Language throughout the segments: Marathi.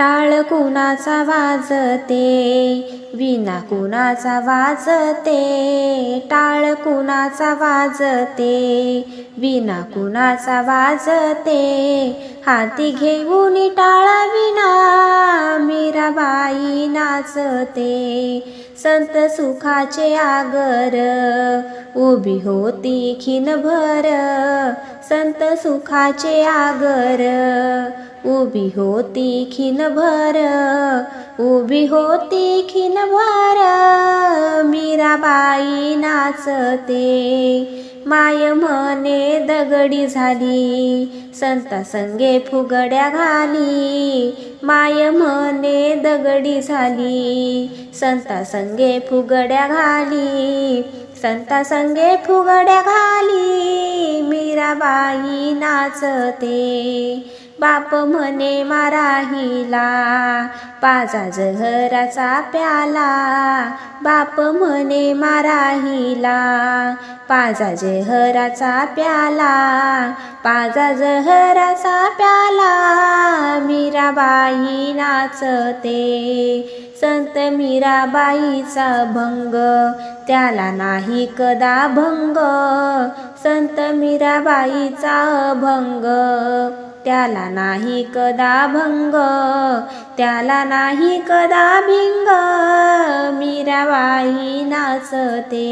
टाळ कुणाचा वाजते? विना कुणाचा वाजते? टाळ कुणाचा वाजते? विना कुणाचा वाजते? हाती घेऊन टाळा विना वाचते. संत सुखाचे आगर उभी होती खिनभर. संत सुखाचे आगर उभी होती खिनभर. उभी होती खिनभर मीराबाई नाचते. माय म्हणे दगडी झाली संता संगे फुगड्या घाली. माय म्हणे दगडी झाली. संता संगे फुगड्या घाली. संता संगे फुगड्या घाली. मीराबाई नाचते. बाप म्हणे माराहिला. पाजा जहराचा प्याला. बाप म्हणे माराहिला. पाजा जहराचा प्याला. पाजा जहराचा प्याला. मीराबाई नाचते संत मीराबाईचा भंग त्याला नाही कदा भंग. संत मीराबाईचा भंग त्याला नाही कदा भंग. त्याला नाही कदा भिंग. मीराबाई नाचते.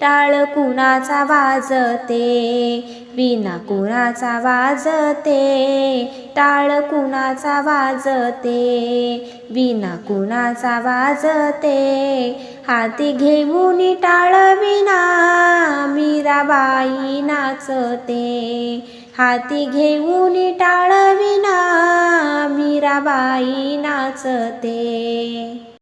टाळ कुणाचा वाजते? विना कुणाचा वाजते. टाळ कुणाचा वाजते? विना कुणाचा वाजते. हाती घेऊन टाळ विना मीराबाई नाचते. हाती घेऊन टाळ विना मीराबाई नाचते.